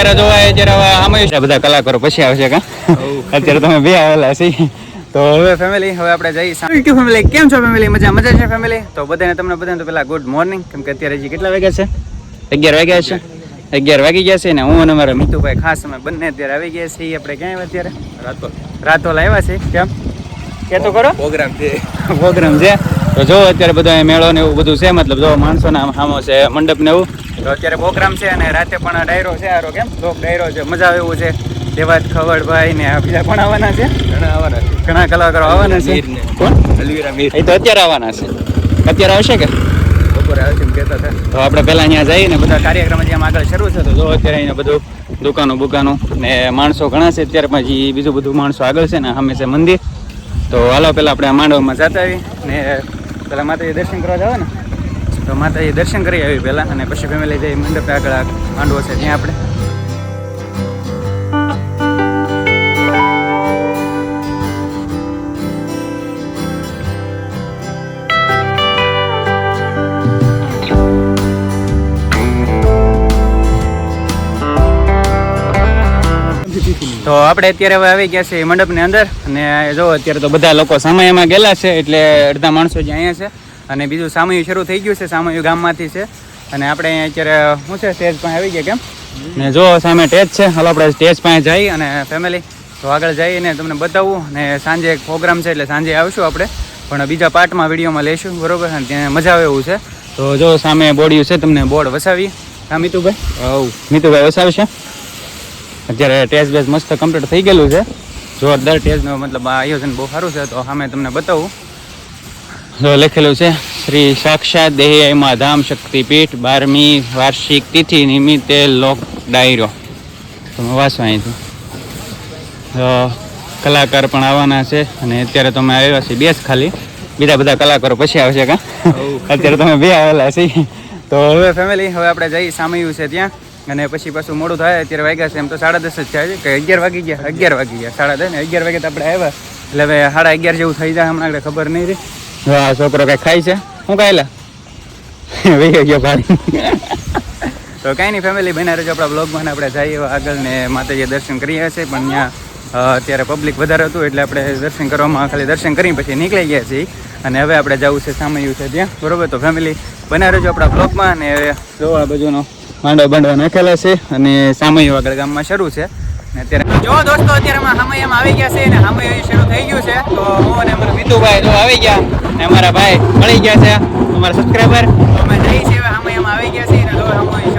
અત્યારે જોવા અત્યારે હવે આમાં બધા કલાકારો પછી આવશે કા? અત્યારે તમે બે આવેલા છીએ. તો હવે ફેમિલી હવે આપણે જઈએ યુટ્યુબ ફેમિલી કેમ છો ફેમિલી મજા મજા છે ફેમિલી તો બધાને તમને બધાને તો પહેલા ગુડ મોર્નિંગ કેમ કે અત્યારે હજી કેટલા વાગ્યા છે? અગિયાર વાગ્યા છે. અગિયાર વાગી ગયા છે ને હું અને મારા મિતુભાઈ ખાસ અમે બંને અત્યારે આવી ગયા છીએ. આપણે ક્યાં આવ્યા અત્યારે? રાતો રાતોલ આવ્યા છે. કેમ? કે તો કરો પ્રોગ્રામ છે. પ્રોગ્રામ છે. તો જો અત્યારે બધા મેળો ને એવું બધું છે મતલબ જો માણસોના આમ સામો છે મંડપ ને એવું. તો અત્યારે પ્રોગ્રામ છે અને રાતે પણ ડાયરો છે આરો કેમ? લોક ડાયરો છે. મજા આવે એવું છે. દેવાજ ખવડભાઈ ને આ બીજા પણ આવવાના છે. ઘણા આવવાના છે. ઘણા કલાકારો આવવાના છે. કોણ? અલવીરા મીર. એ તો અત્યારે આવવાના છે. અત્યારે આવશે કે? બપોરે આવશે એમ કહેતા હતા. તો આપણે પહેલા અહીંયા જઈએ ને બધા કાર્યક્રમ જ્યાં આગળ શરૂ છે તો જો અત્યારે અહીંયા બધું દુકાનો બુકાનો ને માણસો ઘણા છે. અત્યારે પછી બીજું બધું માણસો આગળ છે ને સામે છે મંદિર. તો હાલો પહેલાં આપણે આ માંડવમાં જતા આવી ને પહેલાં માતાજી દર્શન કરવા જાવ ને તો માતાજી દર્શન કરી આવી પહેલા અને પછી ફેમિલી જઈ મંડપ આગળ માંડવો છે, ત્યાં આપણે તો આપણે અત્યારે હવે આવી ગયા છે મંડપની અંદર અને જો અત્યારે તો બધા લોકો સામયમાં ગયેલા છે એટલે અડધા માણસો જે અહીંયા છે અને બીજું સામયું શરૂ થઈ ગયું છે, સામયું ગામમાંથી છે. અને આપણે અત્યારે, શું છે, સ્ટેજ પાસે આવી ગયા કેમ? ને જો, સામે સ્ટેજ છે. હાલો, આપણે સ્ટેજ પાસે જઈ અને ફેમિલી તો આગળ જઈને તમને બતાવવું અને સાંજે એક પ્રોગ્રામ છે એટલે સાંજે આવશું આપણે. પણ બીજા પાર્ટમાં વિડીયોમાં લઈશું બરોબર? અને ત્યાં મજા આવે એવું છે. તો જો, સામે બોર્ડ છે, તમને બોર્ડ વસાવી. હા, મિતુભાઈ? હવ. મિતુભાઈ વસાવશે. અત્યારે ટેસ્ટ બેસ મસ્ત કમ્પ્લીટ થઈ ગયેલું છે. જોરદાર ટેસ્ટનું મતલબ આ આયોજન બહુ સારું છે, તો સામે તમને બતાવું. લખેલું છે શ્રી સાક્ષાત દેહમાં ધામ શક્તિપીઠ બારમી વાર્ષિક તિથિ નિમિત્તે લોક ડાયરો. તમે વાંચો અહીંથી. તો કલાકાર પણ આવવાના છે અને અત્યારે તમે આવ્યા છે બેસ ખાલી. બીજા બધા કલાકારો પછી આવશે કા? અત્યારે તમે બે આવેલા છે તો હવે ફેમિલી હવે આપણે જઈ સામયું છે ત્યાં. અને પછી પાછું મોડું થાય અત્યારે વાગ્યા છે એમ તો સાડા દસ જ થાય છે કે અગિયાર વાગી ગયા અગિયાર વાગી ગયા સાડા દસ ને અગિયાર વાગે તો આપણે આવ્યા. એટલે હવે સાડા અગિયાર જેવું થઈ જાય હમણાં આપણે ખબર નહીં રહી. આ છોકરો કઈ ખાય છે? શું ખાયેલા વહી ગયો ભાઈ. તો કાંઈ નહીં ફેમિલી બના રહેજો આપણા બ્લોગમાં આપણે જઈએ આગળ ને માતાજી દર્શન કરીએ છીએ પણ ત્યાં અત્યારે પબ્લિક વધારે હતું એટલે આપણે દર્શન કરવામાં ખાલી દર્શન કરી પછી નીકળી ગયા છીએ. અને હવે આપણે જવું છે સામયું છે ત્યાં. બરોબર? તો ફેમિલી બના રહેજો આપણા બ્લોગમાં અને હવે જો આ બાજુનો માંડો બાંડો નાખેલા છે અને સામયું આગળ ગામમાં શરૂ છે. ને અત્યારે જો દોસ્તો, અત્યારે અમે આવી ગયા છે અને સામયું શરૂ થઈ ગયું છે. તો હું અને અમારા મિતુભાઈ જો આવી ગયા. અમારા ભાઈ મળી ગયા છે અમારા સબસ્ક્રાઈબર અમે જઈએ છીએ અમે એમ આવી ગયા છીએ ને હવે સામૈયું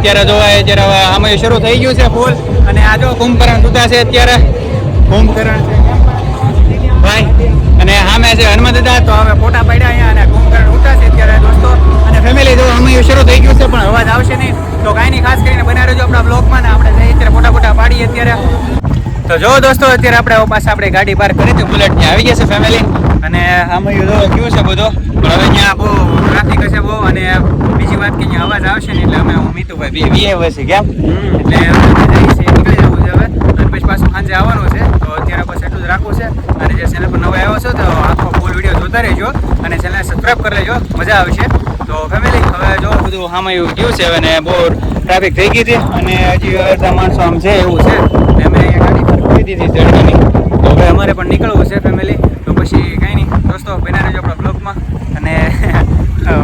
અત્યારે જોવા અત્યારે હવે આમાં શરૂ થઈ ગયું છે ફૂલ અને આ જો કુંભકરણ તૂટા છે અત્યારે. કુંભકરણ છે. ભાઈ અને સામે છે હનુમાન દાદા તો હવે ફોટા પડ્યા અહીંયા અને કુંભકરણ ઉતા છે અત્યારે દોસ્તો. અને ફેમિલી જો અમે શરૂ થઈ ગયું છે પણ અવાજ આવશે નહીં. તો કાંઈ નહીં ખાસ કરીને બનાવી રહેજો આપણા બ્લોગમાં ને આપણે જઈએ અત્યારે ફોટા ફોટા પાડીએ અત્યારે. તો જો દોસ્તો અત્યારે આપણે પાછા આપણે ગાડી પાર્ક કરી હતી બુલેટ ત્યાં આવી ગયા છે ફેમિલી અને આમાં યુદ્ધ કેવું છે બધો? પણ હવે અહીંયા બહુ ટ્રાફિક હશે બહુ અને બીજી વાત કે અહીંયા અવાજ આવશે ને એટલે અમે હું મીતુભાઈ બે વીએ છે કેમ? એટલે જઈએ છીએ નીકળી જવું છે. હવે અને પછી પાછું સાંજે આવવાનું છે. તો અત્યારે બસ એટલું જ રાખવું છે. અને જે ચેનલ પર નવા આવ્યો છો તો આખો ફૂલ વીડિયો જોતા રહેજો. અને ચેનલને સબસ્ક્રાઈબ કરી લેજો. મજા આવશે. તો ફેમિલી હવે જો બધું સામાયું ગયું છે અને બહુ ટ્રાફિક થઈ ગઈ હતી અને હજી અડધા માણસો આમ છે એવું છે. એટલે અમે અહીંયા ગાડી કરી દીધી જડવાની તો હવે અમારે પણ નીકળવું છે ફેમિલી તો પછી દોસ્તો બના રહેજો આપણા બ્લોગમાં. અને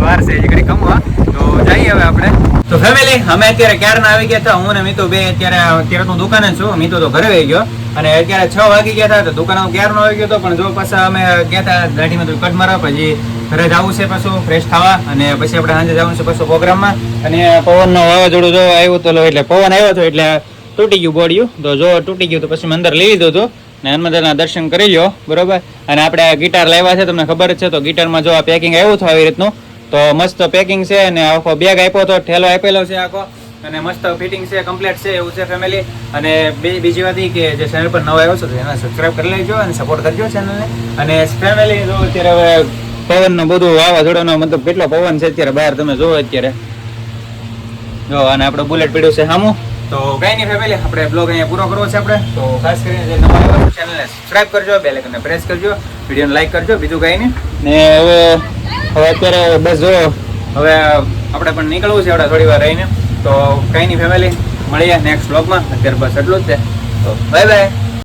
વાર છે, હજી ઘડી કમવા તો જઈએ હવે આપણે. તો ફેમિલી અમે અત્યારે ક્યારના આવી ગયા હતા? હું ને મિતુ બે અત્યારે અત્યારે હું દુકાને જ છું. મિતુ તો ઘરે આવી ગયો. અને અત્યારે છ વાગી ગયા હતા, તો દુકાન ક્યારનો આવી ગયો હતો? પણ જો પાછા અમે ગયા હતા ગાડીમાં તો કટ મારા પછી ઘરે જવું છે પાછું ફ્રેશ થવા. અને પછી આપણે સાંજે જવાનું છે પાછું પ્રોગ્રામમાં. અને પવનનો વાવાઝોડું જો આવ્યું તો એટલે પવન આવ્યો હતો એટલે તૂટી ગયું બોડિયું. તો જો તૂટી ગયું તો પછી મેં અંદર લઈ લીધું હતું. ને હનુમાનદાદાના દર્શન કરી લો બરોબર? અને આપણે ગિટાર લાવ્યા છે, તમને ખબર જ છે, તો ગિટારમાં જો આ પેકિંગ આવ્યું હતું આવી રીતનું, તો મસ્ત પેકિંગ છે અને આખો બેગ આપ્યો હતો, ઠેલો આપેલો છે આખો, અને મસ્ત ફિટિંગ છે કમ્પ્લીટ છે, એવું છે ફેમિલી અને બીજી વાત કે જે ચેનલ પર નવો આવ્યો છે એને સબસ્ક્રાઇબ કરી લેજો અને સપોર્ટ કરજો ચેનલને અને ફેમિલી જો અત્યારે હવે પવનનું બધું વાવાઝોડાનો મતલબ કેટલો પવન છે, અત્યારે બહાર તમે જોવો અત્યારે. જો, અને આપણો બુલેટ પીડ્યું છે સામું તો કઈ નહીં ફેમિલી આપણે બ્લોગ અહીંયા પૂરો કરવો છે આપણે. તો ખાસ કરીને જે નવા આવ્યા ચેનલને સબસ્ક્રાઇબ કરજો બે લાઇકનને પ્રેસ કરજો વિડીયોને લાઈક કરજો, બીજું કઈ નહીં. ને હવે હવે અત્યારે બસ જો, હવે આપણે પણ નીકળવું છે, આપણે થોડી વાર રહીને. તો કઈ નહીં ફેમિલી મળીએ નેક્સ્ટ બ્લોગમાં અત્યારે બસ એટલું જ છે. તો બાય બાય